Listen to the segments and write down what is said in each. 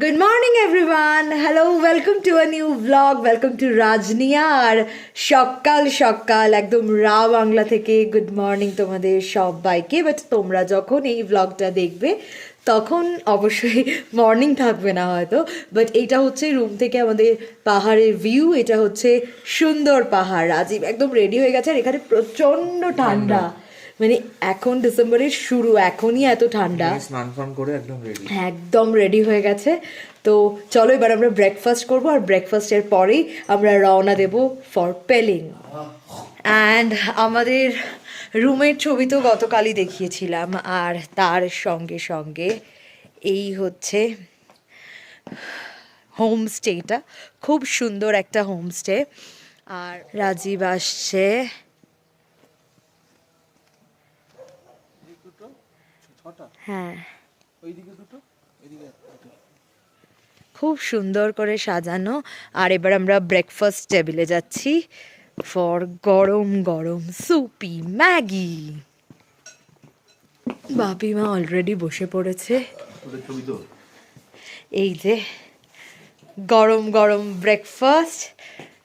Good morning everyone hello welcome to a new blog welcome to Rajniya আর সকাল সকাল, একদম রা বাংলা থেকে গুড মর্নিং তোমাদের সবাইকে। বাট তোমরা যখন এই ব্লগটা দেখবে, তখন অবশ্যই মর্নিং থাকবে না হয়তো। বাট এটা হচ্ছে রুম থেকে আমাদের পাহাড়ের ভিউ এটা হচ্ছে সুন্দর পাহাড়। রাজীব একদম রেডি হয়ে গেছে আর এখানে প্রচণ্ড ঠান্ডা। মানে এখন ডিসেম্বরের শুরু এখনই এত ঠান্ডা। স্নান ফান করে একদম রেডি একদম রেডি হয়ে গেছে। তো চলো এবার আমরা ব্রেকফাস্ট করব আর ব্রেকফাস্টের পরেই আমরা রওনা দেব ফর পেলিং অ্যান্ড আমাদের রুমের ছবি তো গতকালই দেখিয়েছিলাম আর তার সঙ্গে সঙ্গে এই হচ্ছে হোমস্টেটা খুব সুন্দর একটা হোমস্টে আর রাজীব আসছে। হ্যাঁ। খুব সুন্দর করে সাজানো। আর এবার আমরা ব্রেকফাস্ট টেবিলে যাচ্ছি ফর গরম গরম সুপি ম্যাগি। বাপিমা অলরেডি বসে পড়েছে। এই যে গরম গরম ব্রেকফাস্ট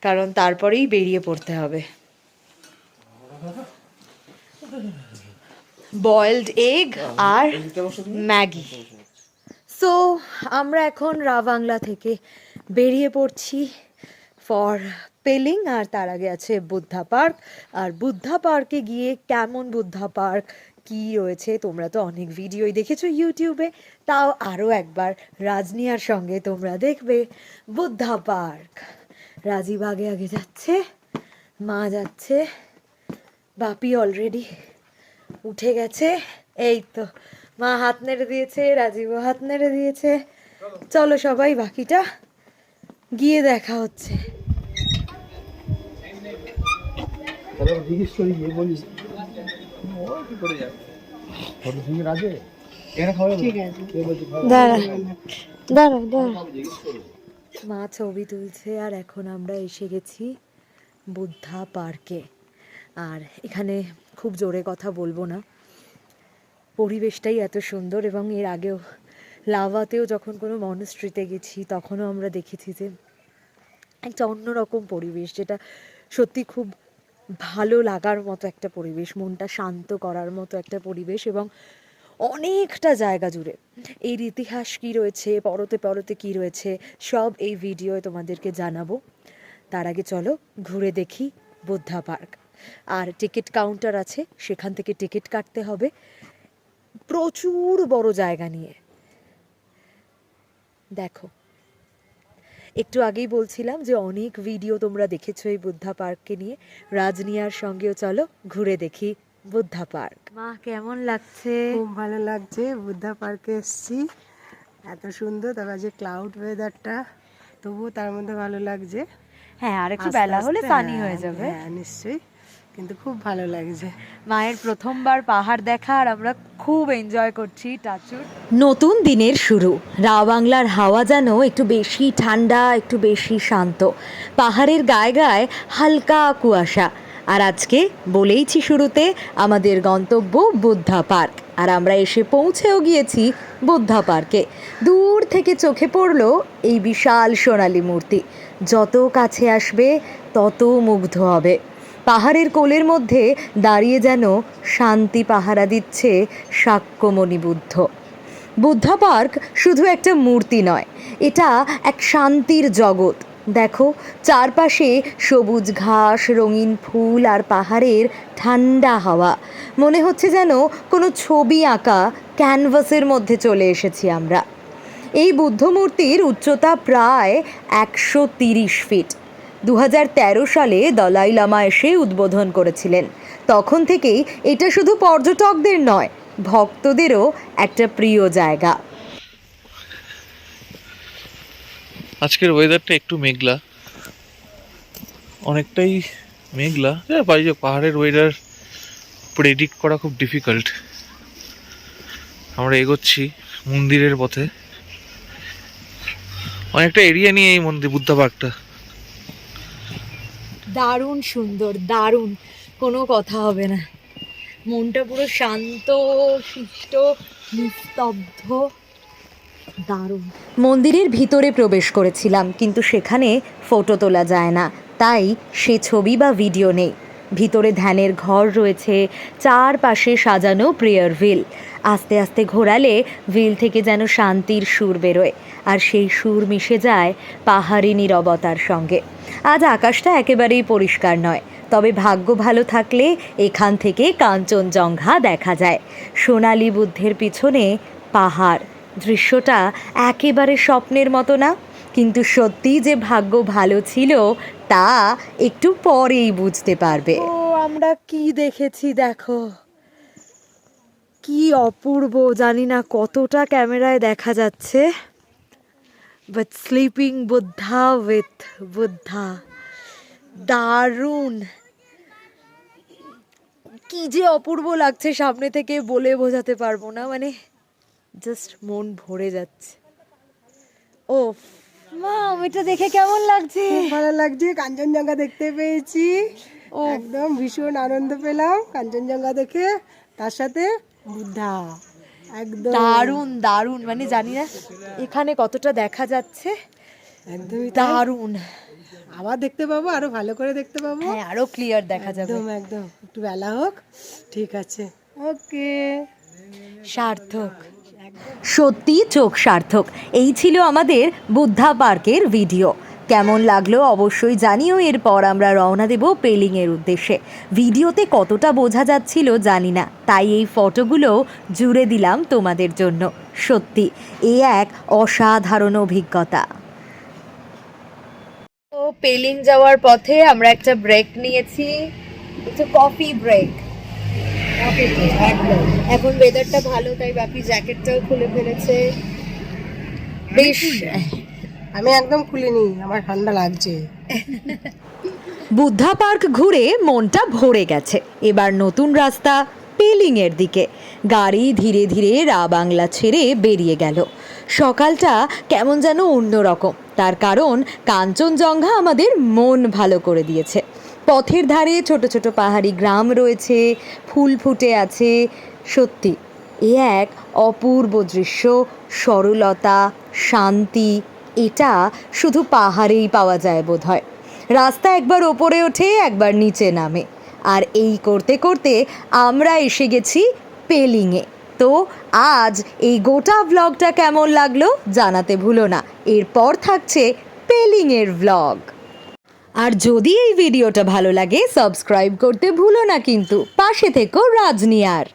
কারণ তারপরেই বেরিয়ে পড়তে হবে। বয়েলড এগ আর ম্যাগি। সো আমরা এখন রা বাংলা থেকে বেরিয়ে পড়ছি ফর পেলিং আর তার আগে আছে বুদ্ধা পার্ক। আর বুদ্ধা পার্কে গিয়ে কেমন বুদ্ধা পার্ক কি রয়েছে তোমরা তো অনেক ভিডিওই দেখেছ ইউটিউবে তাও আরও একবার রাজনিয়ার সঙ্গে তোমরা দেখবে বুদ্ধা পার্ক। রাজীব আগে আগে যাচ্ছে মা যাচ্ছে বাপি অলরেডি উঠে গেছে। এই তো মা হাত নেড়ে দিয়েছে রাজীবও হাত নেড়ে দিয়েছে। চলো সবাই বাকিটা গিয়ে দেখা হচ্ছে। মা ছবি তুলছে আর এখন আমরা এসে গেছি বুদ্ধা পার্কে। আর এখানে খুব জোরে কথা বলব না। পরিবেশটাই এত সুন্দর এবং এর আগেও লাভাতেও যখন কোনো মনস্ট্রিতে গেছি, তখনও আমরা দেখেছি যে একটা অন্যরকম পরিবেশ, যেটা সত্যি খুব ভালো লাগার মতো একটা পরিবেশ, মনটা শান্ত করার মতো একটা পরিবেশ এবং অনেকটা জায়গা জুড়ে। এর ইতিহাস কি রয়েছে, পরতে পরতে কি রয়েছে, সব এই ভিডিওয়ে তোমাদেরকে জানাব। তার আগে চলো ঘুরে দেখি বুদ্ধা পার্ক। আর টিকিট কাউন্টার আছে সেখান থেকে টিকিট কাটতে হবে। প্রচুর বড় জায়গা নিয়ে। দেখো একটু আগেই বলছিলাম যে অনেক ভিডিও তোমরা দেখেছ এই বুদ্ধা পার্ককে নিয়ে। রাজনিয়ার সঙ্গেও চলো ঘুরে দেখি বুদ্ধা পার্ক। মা কেমন লাগছে? খুব ভালো লাগছে বুদ্ধা পার্কে এসেছি। এত সুন্দর তারপর যে ক্লাউড ওয়েদারটা তবুও তার মধ্যে ভালো লাগছে। হ্যাঁ আর একটু বেলা হলে সানি হ্যাঁ, হয়ে যাবে। হ্যাঁ নিশ্চয়ই। কিন্তু খুব ভালো লাগছে। মায়ের প্রথমবার পাহাড় দেখা আর আমরা খুব এনজয় করছি টাচুর। নতুন দিনের শুরু। রা বাংলার হাওয়া যেন একটু বেশি ঠান্ডা, একটু বেশি শান্ত। পাহাড়ের গায়ে গায়ে হালকা কুয়াশা। আর আজকে বলেইছি শুরুতে, আমাদের গন্তব্য বুদ্ধা পার্ক। আর আমরা এসে পৌঁছেও গিয়েছি বুদ্ধা পার্কে। দূর থেকে চোখে পড়ল এই বিশাল সোনালী মূর্তি। যত কাছে আসবে, তত মুগ্ধ হবে। পাহাড়ের কোলের মধ্যে দাঁড়িয়ে যেন শান্তি পাহারা দিচ্ছে শাক্যমণি বুদ্ধ। বুদ্ধা পার্ক শুধু একটা মূর্তি নয়, এটা এক শান্তির জগৎ। দেখো, চারপাশে সবুজ ঘাস, রঙিন ফুল আর পাহাড়ের ঠান্ডা হাওয়া। মনে হচ্ছে যেন কোনো ছবি আঁকা ক্যানভাসের মধ্যে চলে এসেছি আমরা। এই বুদ্ধ মূর্তির উচ্চতা প্রায় একশো তিরিশ ফিট। দু হাজার তেরো সালে দলাই লামা এসে উদ্বোধন করেছিলেন। তখন থেকেই এটা শুধু পর্যটকদের নয়, ভক্তদেরও একটা প্রিয় জায়গা। আজকের ওয়েদারটা একটু মেঘলা। অনেকটাই মেঘলা। হ্যাঁ যে পাহাড়ের ওয়েদার প্রেডিক্ট করা খুব ডিফিকাল্ট আমরা এগোচ্ছি মন্দিরের পথে। অনেকটা এরিয়া নিয়ে এই মন্দির, বুদ্ধা পার্কটা। দারুণ সুন্দর, দারুণ। কোনো কথা হবে না। মনটা পুরো শান্ত শিষ্ট নিস্তব্ধ, দারুণ। মন্দিরের ভিতরে প্রবেশ করেছিলাম, কিন্তু সেখানে ফটো তোলা যায় না। তাই সে ছবি বা ভিডিও নেই। ভিতরে ধ্যানের ঘর রয়েছে, চারপাশে সাজানো প্রেয়ার ভিল। আস্তে আস্তে ঘোরালে ভিল থেকে যেন শান্তির সুর বেরোয়, আর সেই সুর মিশে যায় পাহাড়ি নীরবতার সঙ্গে। আজ আকাশটা একেবারেই পরিষ্কার নয়, তবে ভাগ্য ভালো থাকলে এখান থেকে কাঞ্চনজঙ্ঘা দেখা যায়। সোনালী বুদ্ধের পিছনে পাহাড়, দৃশ্যটা একেবারে স্বপ্নের মতো না? কিন্তু সত্যি যে ভাগ্য ভালো ছিল, তা একটু পরেই বুঝতে পারবে। ও, আমরা কি দেখেছি দেখো। কি অপূর্ব, জানি না কতটা ক্যামেরায় দেখা যাচ্ছে। But sleeping Buddha with Buddha দারুণ। কি যে অপূর্ব লাগছে সামনে থেকে বলে বোঝাতে পারব না মানে জাস্ট মন ভরে যাচ্ছে। ও মা এটা দেখে কেমন লাগছে? ভালো লাগছে কাঞ্চনজঙ্ঘা দেখতে পেয়েছি। একদম ভীষণ আনন্দ পেলাম কাঞ্চনজঙ্ঘা দেখে তার সাথে বুদ্ধা। একদম। দারুণ দারুণ মানে জানি না এখানে কতটা দেখা যাচ্ছে। একদমই দারুণ। আবার দেখতে পাবো আরও ভালো করে দেখতে পাবো। হ্যাঁ আরও ক্লিয়ার দেখা যাবে। একদম একদম। একটু বেলা হোক ঠিক আছে। ওকে সার্থক। সত্যি চোখ সার্থক। এই ছিল আমাদের বুদ্ধা পার্কের ভিডিও। কেমন লাগল অবশ্যই জানিও, এরপর আমরা রওনা দেব পেলিংয়ের উদ্দেশ্যে। ভিডিওতে কতটা বোঝা যাচ্ছিল জানি না, তাই এই ফটোগুলো জুড়ে দিলাম তোমাদের জন্য। সত্যি, এ এক অসাধারণ অভিজ্ঞতা। তো পেলিং যাওয়ার পথে আমরা একটা ব্রেক নিয়েছি কফি ব্রেক একদম। এখন ওয়েদারটা ভালো তাই বাপি জ্যাকেটটাও খুলে ফেলেছে। বেশ আমি একদম খুলিনি আমার ঠান্ডা লাগছে। বুদ্ধা পার্ক ঘুরে মনটা ভরে গেছে। এবার নতুন রাস্তা পেলিংয়ের দিকে। গাড়ি ধীরে ধীরে রা বাংলা ছেড়ে বেরিয়ে গেল। সকালটা কেমন যেন অন্যরকম। তার কারণ কাঞ্চনজঙ্ঘা আমাদের মন ভালো করে দিয়েছে। পথের ধারে ছোট ছোট পাহাড়ি গ্রাম রয়েছে, ফুল ফুটে আছে। সত্যি, এ এক অপূর্ব দৃশ্য, সরলতা, শান্তি, এটা শুধু পাহাড়েই পাওয়া যায় বোধহয়। রাস্তা একবার ওপরে ওঠে, একবার নিচে নামে। আর এই করতে করতে আমরা এসে গেছি পেলিংয়ে। তো আজ এই গোটা ভ্লগটা কেমন লাগল জানাতে ভুলো না। এরপর থাকছে পেলিংয়ের ভ্লগ আর যদি এই ভিডিওটা ভালো লাগে সাবস্ক্রাইব করতে ভুলো না কিন্তু। পাশে থেকো রাজনিয়ার